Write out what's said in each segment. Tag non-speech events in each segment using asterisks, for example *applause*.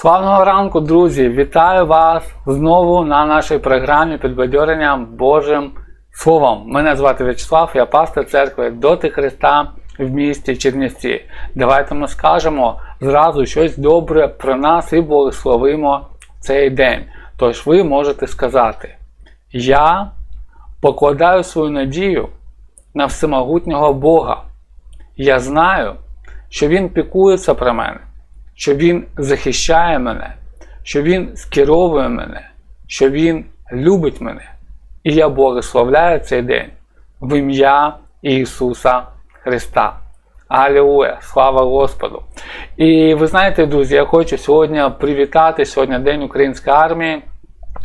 Славного ранку, друзі! Вітаю вас знову на нашій програмі підбадьорення Божим Словом. Мене звати В'ячеслав, я пастор церкви Доти Христа в місті Чернівці. Давайте ми скажемо зразу щось добре про нас і благословимо цей день. Тож ви можете сказати: Я покладаю свою надію на всемогутнього Бога. Я знаю, що Він пікується про мене що Він захищає мене, що Він скеровує мене, що Він любить мене. І я благословляю цей день в ім'я Ісуса Христа. Алілуя! Слава Господу! І ви знаєте, друзі, я хочу сьогодні привітати сьогодні День Української армії.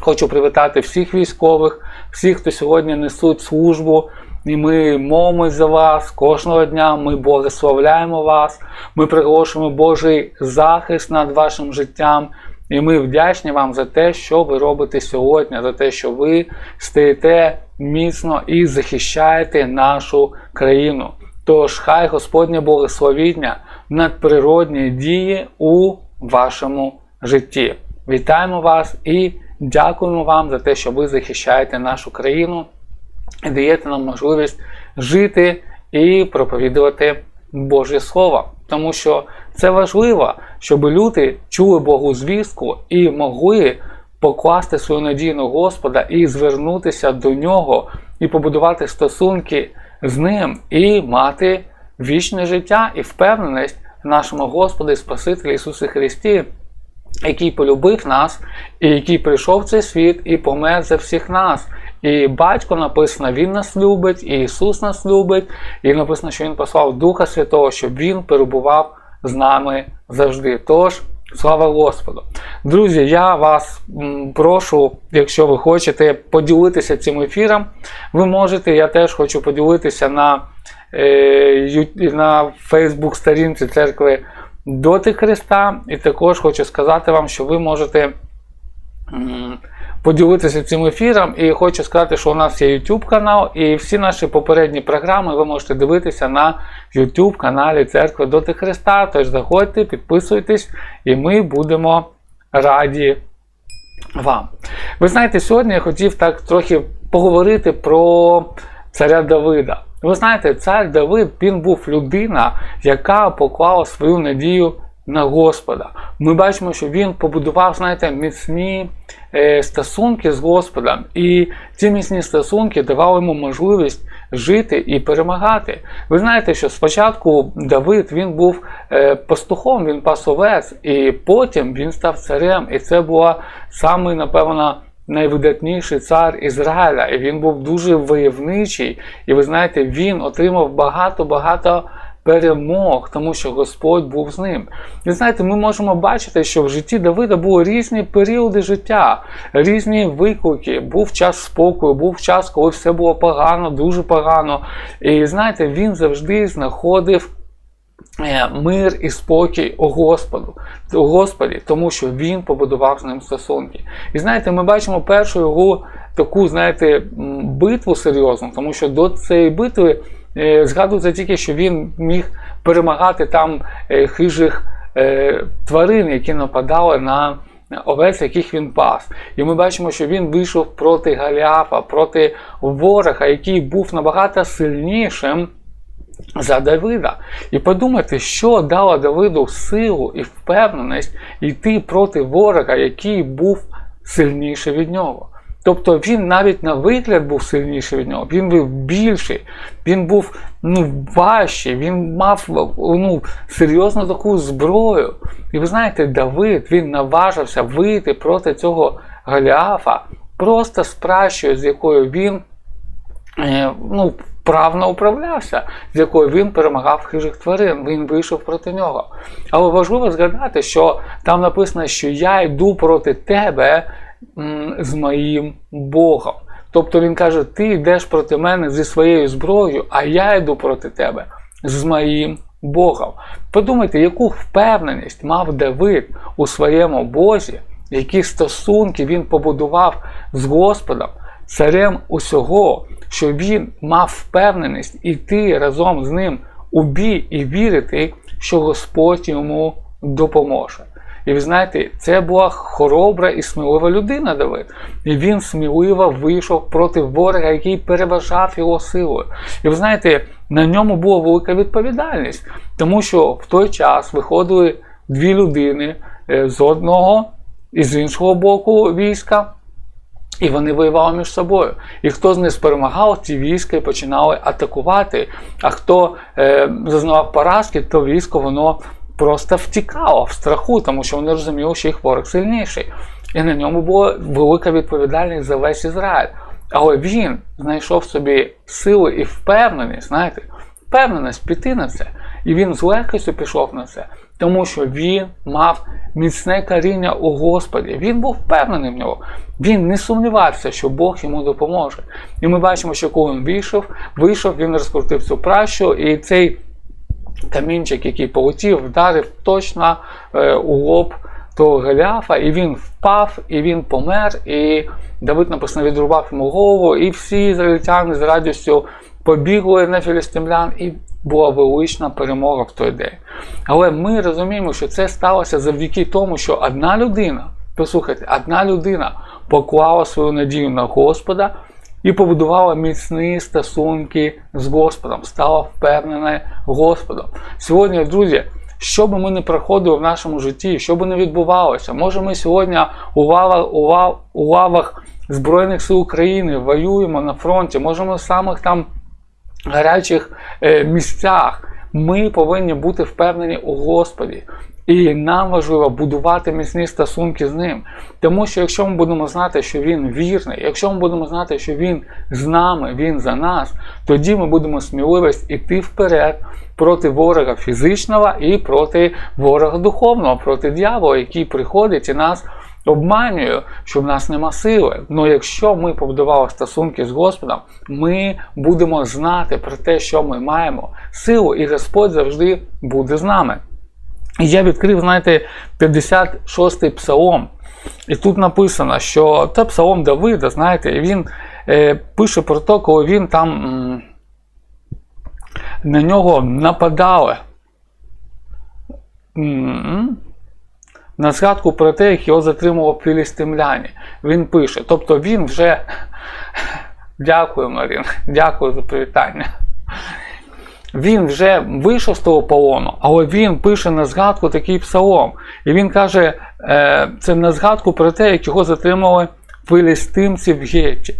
Хочу привітати всіх військових, всіх, хто сьогодні несуть службу. І ми молимось за вас кожного дня. Ми благословляємо вас. Ми приголошуємо Божий захист над вашим життям. І ми вдячні вам за те, що ви робите сьогодні, за те, що ви стоїте міцно і захищаєте нашу країну. Тож, хай Господнє благословіння надприродні дії у вашому житті. Вітаємо вас і дякуємо вам за те, що ви захищаєте нашу країну і даєте нам можливість жити і проповідувати Боже Слово. Тому що це важливо, щоб люди чули Богу звістку і могли покласти свою надію на Господа і звернутися до Нього, і побудувати стосунки з Ним, і мати вічне життя і впевненість в нашому Господу і Спасителі Ісусі Христі, який полюбив нас, і який прийшов в цей світ і помер за всіх нас. І батько написано, Він нас любить, і Ісус нас любить, і написано, що Він послав Духа Святого, щоб Він перебував з нами завжди. Тож, слава Господу! Друзі, я вас прошу, якщо ви хочете поділитися цим ефіром, ви можете, я теж хочу поділитися на е, на Facebook сторінці церкви Доти Христа, і також хочу сказати вам, що ви можете поділитися цим ефіром. І хочу сказати, що у нас є YouTube канал, і всі наші попередні програми ви можете дивитися на YouTube каналі Церкви Доти Христа. Тож заходьте, підписуйтесь, і ми будемо раді вам. Ви знаєте, сьогодні я хотів так трохи поговорити про царя Давида. Ви знаєте, цар Давид він був людина, яка поклала свою надію на Господа. Ми бачимо, що він побудував, знаєте, міцні е, стосунки з Господом, і ці міцні стосунки давали йому можливість жити і перемагати. Ви знаєте, що спочатку Давид він був е, пастухом, він пас овець, і потім він став царем. І це була саме, напевно, найвидатніший цар Ізраїля. І він був дуже войовничий. І ви знаєте, він отримав багато-багато перемог, тому що Господь був з ним. І знаєте, ми можемо бачити, що в житті Давида були різні періоди життя, різні виклики. Був час спокою, був час, коли все було погано, дуже погано. І знаєте, він завжди знаходив. Е, мир і спокій у Господу, у Господі, тому що він побудував з ним стосунки. І знаєте, ми бачимо першу його таку, знаєте, битву серйозну, тому що до цієї битви згадується тільки, що він міг перемагати там е, хижих е, тварин, які нападали на овець, яких він пас. І ми бачимо, що він вийшов проти Галіафа, проти ворога, який був набагато сильнішим. За Давида. І подумайте, що дало Давиду силу і впевненість йти проти ворога, який був сильніший від нього. Тобто він навіть на вигляд був сильніший від нього, він був більший, він був ну, важчий, він мав ну, серйозну таку зброю. І ви знаєте, Давид він наважився вийти проти цього Галіафа просто з пращою, з якою він е, ну, вправно управлявся, з якою він перемагав хижих тварин, він вийшов проти нього. Але важливо згадати, що там написано, що я йду проти тебе з моїм Богом. Тобто він каже: ти йдеш проти мене зі своєю зброєю, а я йду проти тебе з моїм Богом. Подумайте, яку впевненість мав Давид у своєму Бозі, які стосунки він побудував з Господом, царем усього, що він мав впевненість іти разом з ним у бій і вірити, що Господь йому допоможе. І ви знаєте, це була хоробра і смілива людина Давид. І він сміливо вийшов проти ворога, який переважав його силою. І ви знаєте, на ньому була велика відповідальність, тому що в той час виходили дві людини е, з одного і з іншого боку війська. І вони воювали між собою. І хто з них перемагав, ті війська починали атакувати. А хто е, зазнавав поразки, то військо воно просто втікало в страху, тому що вони розуміли, що їх ворог сильніший. І на ньому була велика відповідальність за весь Ізраїль. Але він знайшов собі сили і впевненість, знаєте, впевненість піти на це. І він з легкістю пішов на це, тому що він мав міцне коріння у Господі. Він був впевнений в нього. Він не сумнівався, що Бог йому допоможе. І ми бачимо, що коли він вийшов, вийшов, він розкрутив цю пращу, і цей камінчик, який полетів, вдарив точно е, у лоб того Голіафа, і він впав, і він помер. І Давид написано відрубав йому голову, і всі ізраїльтяни з радістю побігли на філістимлян, і була велична перемога в той день. Але ми розуміємо, що це сталося завдяки тому, що одна людина, послухайте, одна людина поклала свою надію на Господа і побудувала міцні стосунки з Господом, стала впевнена Господом. Сьогодні, друзі. Що би ми не проходили в нашому житті, що би не відбувалося, може ми сьогодні у лавах, у лав, у лавах Збройних сил України воюємо на фронті, може ми в самих там гарячих е, місцях. Ми повинні бути впевнені у Господі. І нам важливо будувати міцні стосунки з ним. Тому що якщо ми будемо знати, що він вірний, якщо ми будемо знати, що він з нами, він за нас, тоді ми будемо сміливість іти вперед проти ворога фізичного і проти ворога духовного, проти дьявола, який приходить і нас обманює, що в нас нема сили. Але якщо ми побудували стосунки з Господом, ми будемо знати про те, що ми маємо силу, і Господь завжди буде з нами. І я відкрив, знаєте, 56-й псалом. І тут написано, що це псалом Давида, знаєте, і він е, пише про те, коли він там м, на нього нападали. М, на згадку про те, як його затримував філістимляні. Він пише. Тобто він вже. *laughs* Дякую, Марін, дякую за привітання. Він вже вийшов з того полону, але він пише на згадку такий псалом. І він каже, е, це на згадку про те, як його затримали филістимці в Гетті.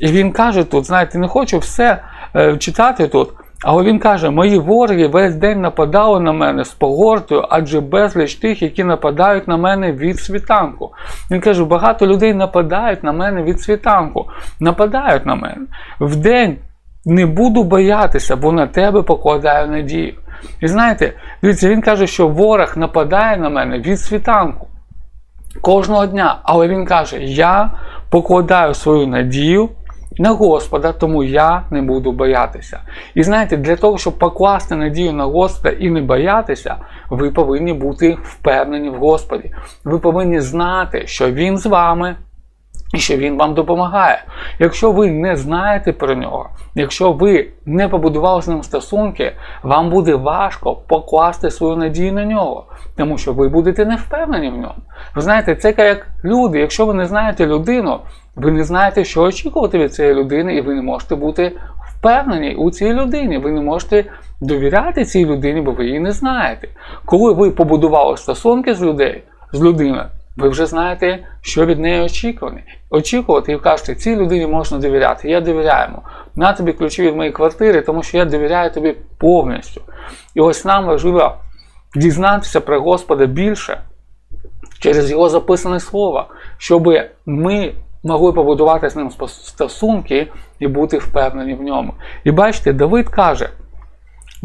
І він каже тут, знаєте, не хочу все е, читати тут, але він каже: мої вороги весь день нападали на мене з погортою, адже безліч тих, які нападають на мене від світанку. Він каже, багато людей нападають на мене від світанку, нападають на мене. Вдень не буду боятися, бо на тебе покладаю надію. І знаєте, дивіться, він каже, що ворог нападає на мене від світанку кожного дня. Але він каже: Я покладаю свою надію на Господа, тому я не буду боятися. І знаєте, для того, щоб покласти надію на Господа і не боятися, ви повинні бути впевнені в Господі. Ви повинні знати, що Він з вами. І що він вам допомагає. Якщо ви не знаєте про нього, якщо ви не побудували з ним стосунки, вам буде важко покласти свою надію на нього, тому що ви будете не впевнені в ньому. Ви знаєте, це як люди. Якщо ви не знаєте людину, ви не знаєте, що очікувати від цієї людини, і ви не можете бути впевнені у цій людині. Ви не можете довіряти цій людині, бо ви її не знаєте. Коли ви побудували стосунки з людей, з людиною, ви вже знаєте, що від неї очікувати. Очікувати і кажете, цій людині можна довіряти. Я довіряю. На тобі ключі від моєї квартири, тому що я довіряю тобі повністю. І ось нам важливо дізнатися про Господа більше через його записане слово, щоб ми могли побудувати з ним стосунки і бути впевнені в ньому. І бачите, Давид каже.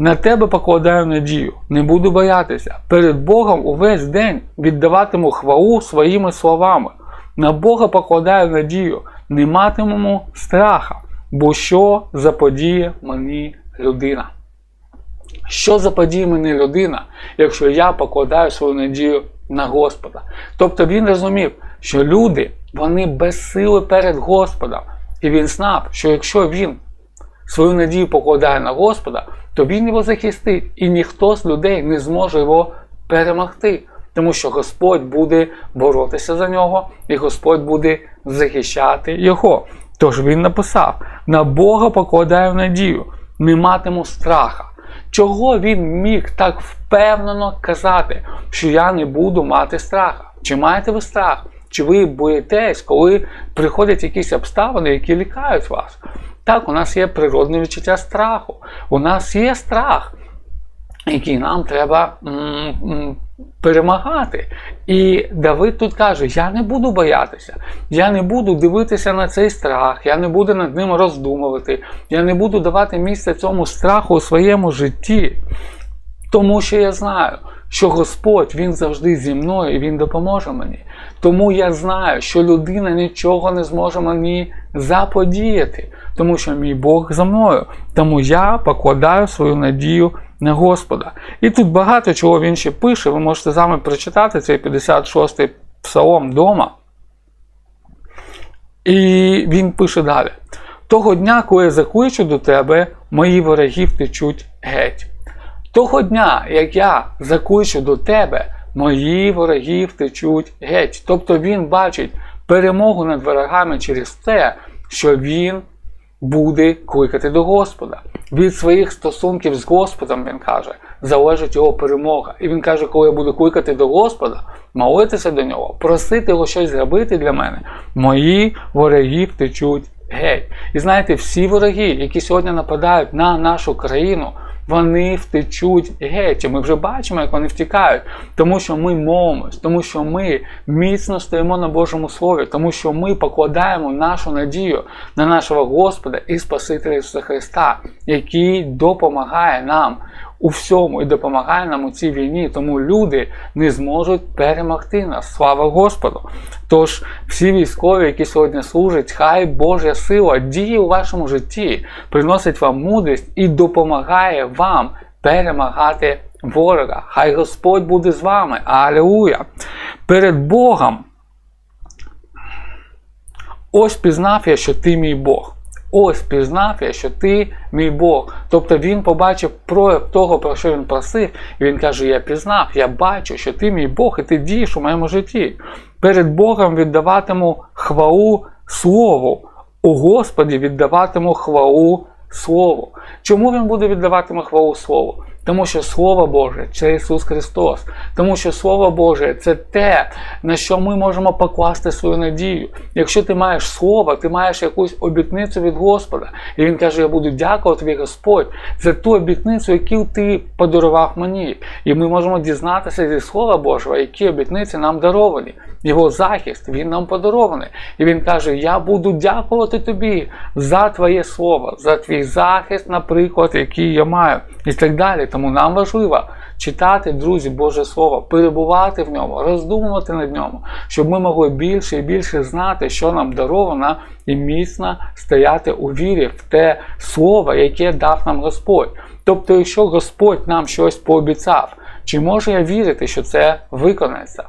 На тебе покладаю надію, не буду боятися. Перед Богом увесь день віддаватиму хвалу своїми словами. На Бога покладаю надію, не матимемо страха, бо що заподіє мені людина? Що заподіє мені людина, якщо я покладаю свою надію на Господа? Тобто він розумів, що люди вони без сили перед Господом. І він знав, що якщо він свою надію покладає на Господа, то він його захистить, і ніхто з людей не зможе його перемогти. тому що Господь буде боротися за нього, і Господь буде захищати його. Тож він написав: на Бога покладаю надію, не матиму страха. Чого він міг так впевнено казати, що я не буду мати страха? Чи маєте ви страх? Чи ви боїтесь, коли приходять якісь обставини, які лікають вас? Так, у нас є природне відчуття страху. У нас є страх, який нам треба м -м, перемагати. І Давид тут каже: Я не буду боятися, я не буду дивитися на цей страх, я не буду над ним роздумувати, я не буду давати місце цьому страху у своєму житті. Тому що я знаю, що Господь Він завжди зі мною і Він допоможе мені. Тому я знаю, що людина нічого не зможе мені заподіяти, тому що мій Бог за мною. Тому я покладаю свою надію на Господа. І тут багато чого він ще пише. Ви можете саме прочитати цей 56-й псалом дома. І він пише далі: Того дня, коли я закличу до тебе, мої вороги втечуть геть. Того дня, як я закличу до тебе, мої вороги втечуть геть. Тобто він бачить перемогу над ворогами через те, що він буде кликати до Господа. Від своїх стосунків з Господом, він каже, залежить його перемога. І він каже, коли я буду кликати до Господа, молитися до нього, просити його щось зробити для мене, мої вороги втечуть геть. І знаєте, всі вороги, які сьогодні нападають на нашу країну, вони втечуть геть. І Ми вже бачимо, як вони втікають, тому що ми молимось, тому що ми міцно стоїмо на Божому Слові, тому що ми покладаємо нашу надію на нашого Господа і Спасителя Ісуса Христа, який допомагає нам у всьому і допомагає нам у цій війні, тому люди не зможуть перемогти нас. Слава Господу! Тож всі військові, які сьогодні служать, хай Божа сила діє у вашому житті, приносить вам мудрість і допомагає вам перемагати ворога. Хай Господь буде з вами. Алілуя! Перед Богом. Ось пізнав я, що ти мій Бог. Ось пізнав я, що ти мій Бог. Тобто він побачив прояв того, про що він просив, і він каже: Я пізнав, я бачу, що ти мій Бог, і ти дієш у моєму житті. Перед Богом віддаватиму хвалу Слову. У Господі віддаватиму хвалу Слову. Чому він буде віддаватиме хвалу Слову? Тому що Слово Боже це Ісус Христос. Тому що Слово Боже це те, на що ми можемо покласти свою надію. Якщо ти маєш слово, ти маєш якусь обітницю від Господа. І Він каже: Я буду дякувати тобі, Господь, за ту обітницю, яку ти подарував мені. І ми можемо дізнатися зі Слова Божого, які обітниці нам даровані. Його захист, він нам подарований. І він каже: Я буду дякувати тобі за твоє слово, за твій захист, наприклад, який я маю, і так далі. Тому нам важливо читати, друзі, Боже Слово, перебувати в ньому, роздумувати над ньому, щоб ми могли більше і більше знати, що нам даровано, і міцно стояти у вірі в те слово, яке дав нам Господь. Тобто, якщо Господь нам щось пообіцяв, чи можу я вірити, що це виконається?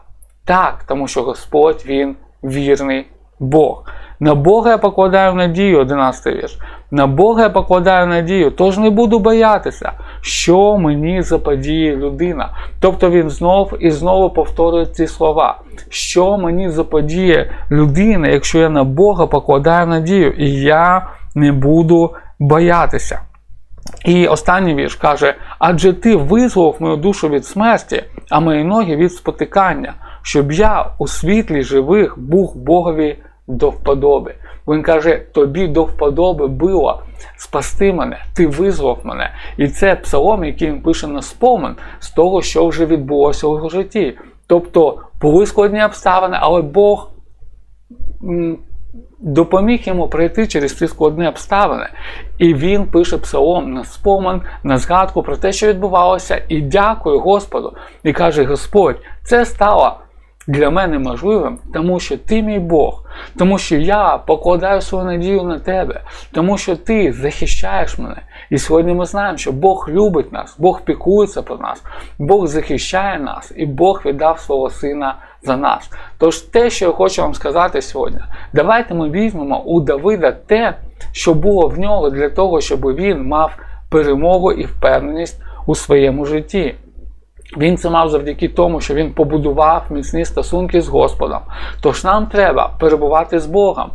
Так, тому що Господь Він вірний Бог. На Бога я покладаю надію, 11 вірш. На Бога я покладаю надію, тож не буду боятися, що мені заподіє людина. Тобто він знов і знову повторює ці слова. Що мені заподіє людина, якщо я на Бога покладаю надію, і я не буду боятися. І останній вірш каже: адже ти визволив мою душу від смерті, а мої ноги від спотикання, щоб я у світлі живих був Богові до вподоби. Він каже, тобі до вподоби було спасти мене, ти визвав мене. І це псалом, який він пише на спомин з того, що вже відбулося у його житті. Тобто були складні обставини, але Бог допоміг йому пройти через ці складні обставини. І він пише псалом на спомин, на згадку про те, що відбувалося, і дякує Господу. І каже: Господь, це стало для мене можливим, тому що ти мій Бог, тому що я покладаю свою надію на тебе, тому що ти захищаєш мене. І сьогодні ми знаємо, що Бог любить нас, Бог пікується про нас, Бог захищає нас, і Бог віддав свого Сина за нас. Тож те, що я хочу вам сказати сьогодні, давайте ми візьмемо у Давида те, що було в нього для того, щоб він мав перемогу і впевненість у своєму житті. Він це мав завдяки тому, що він побудував міцні стосунки з Господом. Тож нам треба перебувати з Богом,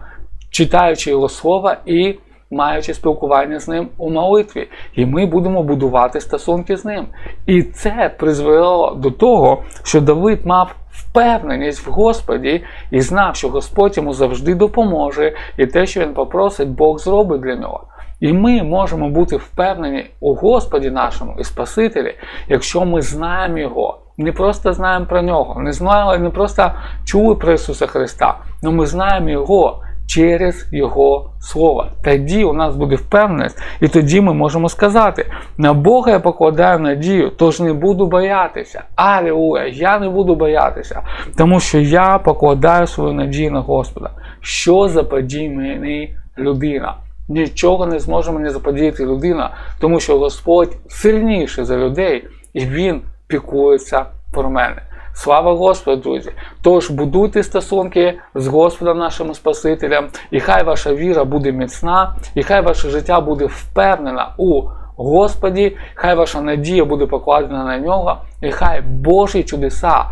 читаючи Його слова і маючи спілкування з ним у молитві. І ми будемо будувати стосунки з ним. І це призвело до того, що Давид мав впевненість в Господі і знав, що Господь йому завжди допоможе, і те, що він попросить, Бог зробить для нього. І ми можемо бути впевнені у Господі нашому і Спасителі, якщо ми знаємо Його. Не просто знаємо про нього, не знали, не просто чули про Ісуса Христа, але ми знаємо Його через Його Слово. Тоді у нас буде впевненість, і тоді ми можемо сказати: на Бога я покладаю надію, тож не буду боятися. Алілуя, я не буду боятися, тому що я покладаю свою надію на Господа. Що заподій мені людина? Нічого не зможе мені заподіяти людина, тому що Господь сильніший за людей, і Він пікується про мене. Слава Господу, друзі! Тож будуйте стосунки з Господом нашим Спасителем, і хай ваша віра буде міцна, і хай ваше життя буде впевнена у Господі, хай ваша надія буде покладена на нього, і хай Божі чудеса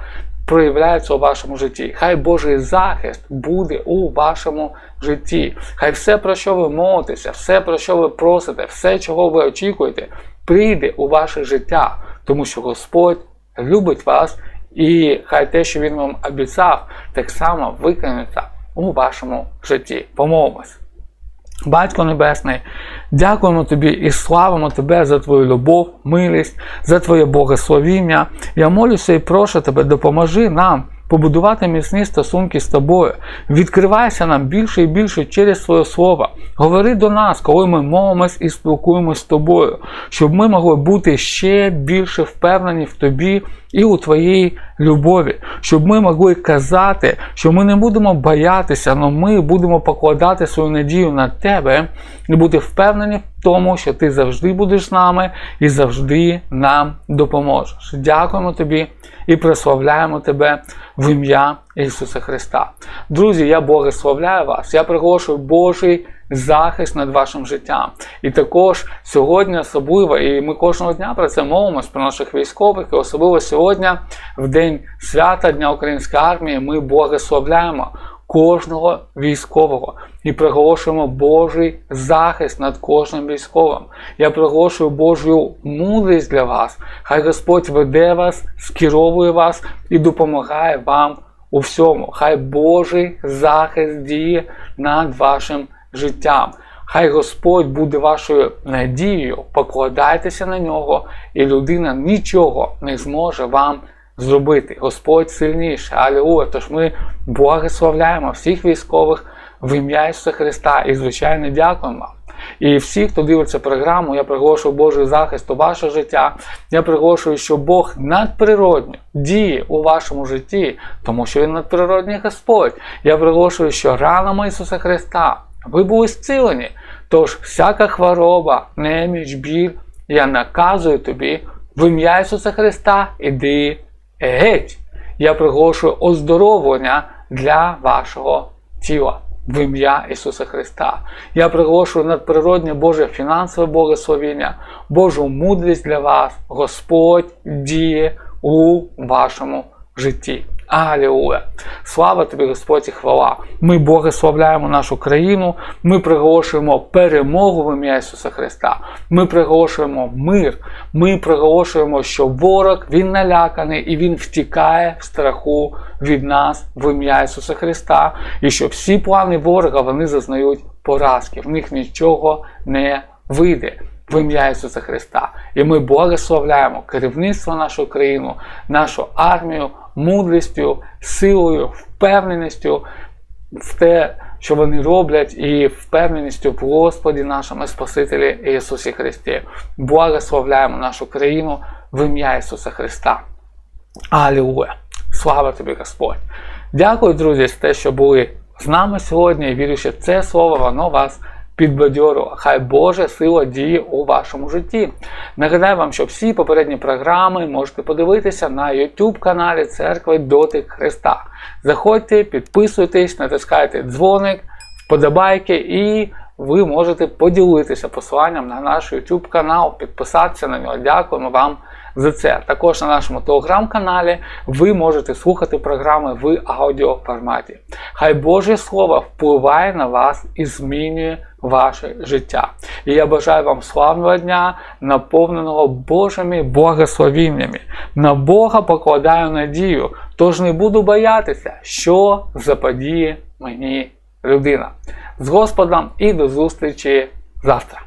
проявляються у вашому житті. Хай Божий захист буде у вашому житті. Хай все, про що ви молитеся, все, про що ви просите, все, чого ви очікуєте, прийде у ваше життя, тому що Господь любить вас, і хай те, що Він вам обіцяв, так само виконується у вашому житті. Помолимось. Батько Небесний, дякуємо Тобі і славимо Тебе за Твою любов, милість, за Твоє Богословіння. Я молюся і прошу Тебе, допоможи нам побудувати міцні стосунки з тобою. Відкривайся нам більше і більше через Своє Слово. Говори до нас, коли ми молимось і спілкуємось з тобою, щоб ми могли бути ще більше впевнені в тобі і у твоїй любові, щоб ми могли казати, що ми не будемо боятися, але ми будемо покладати свою надію на тебе і бути впевнені в тому, що ти завжди будеш з нами і завжди нам допоможеш. Дякуємо тобі і прославляємо тебе в ім'я Ісуса Христа. Друзі, я благословляю вас, я приголошую Божий захист над вашим життям. І також сьогодні особливо, і ми кожного дня про це мовимося, про наших військових, і особливо сьогодні, в день свята Дня Української армії, ми благословляємо кожного військового і приголошуємо Божий захист над кожним військовим. Я приголошую Божу мудрість для вас. Хай Господь веде вас, скеровує вас і допомагає вам у всьому. Хай Божий захист діє над вашим життям. Хай Господь буде вашою надією, покладайтеся на нього, і людина нічого не зможе вам зробити. Господь сильніший. Алілуя! Тож ми благословляємо всіх військових в ім'я Ісуса Христа і, звичайно, дякуємо. І всі, хто дивиться програму, я приголошую Божий захист у ваше життя. Я приголошую, що Бог надприродньо діє у вашому житті, тому що Він надприродний Господь. Я приголошую, що ранами Ісуса Христа ви були зцілені. Тож всяка хвороба, неміч, біль, я наказую тобі в ім'я Ісуса Христа, іди геть. Я приголошую оздоровлення для вашого тіла. В ім'я Ісуса Христа. Я приголошую надприродне Боже фінансове благословення, Божу мудрість для вас. Господь діє у вашому житті. Алілуя! Слава тобі, Господь, і хвала! Ми благословляємо нашу країну, ми приголошуємо перемогу в ім'я Ісуса Христа. Ми приголошуємо мир, ми приголошуємо, що ворог він наляканий і він втікає в страху від нас в ім'я Ісуса Христа. І що всі плани ворога вони зазнають поразки, в них нічого не вийде. В ім'я Ісуса Христа. І ми благословляємо керівництво нашої країни, нашу армію мудрістю, силою, впевненістю в те, що вони роблять, і впевненістю в Господі нашому Спасителі Ісусі Христі. Благословляємо нашу країну в ім'я Ісуса Христа. Алілуя! Слава тобі, Господь! Дякую, друзі, за те, що були з нами сьогодні. Вірю, що це слово воно вас підбадьорила. Хай Божа сила діє у вашому житті. Нагадаю вам, що всі попередні програми можете подивитися на YouTube каналі Церкви Дотик Христа. Заходьте, підписуйтесь, натискайте дзвоник, вподобайки і ви можете поділитися посиланням на наш YouTube канал, підписатися на нього. Дякуємо вам за це. Також на нашому телеграм-каналі ви можете слухати програми в аудіоформаті. Хай Боже Слово впливає на вас і змінює ваше життя. І я бажаю вам славного дня, наповненого Божими благословіннями. На Бога покладаю надію, тож не буду боятися, що заподіє мені людина. З Господом і до зустрічі завтра.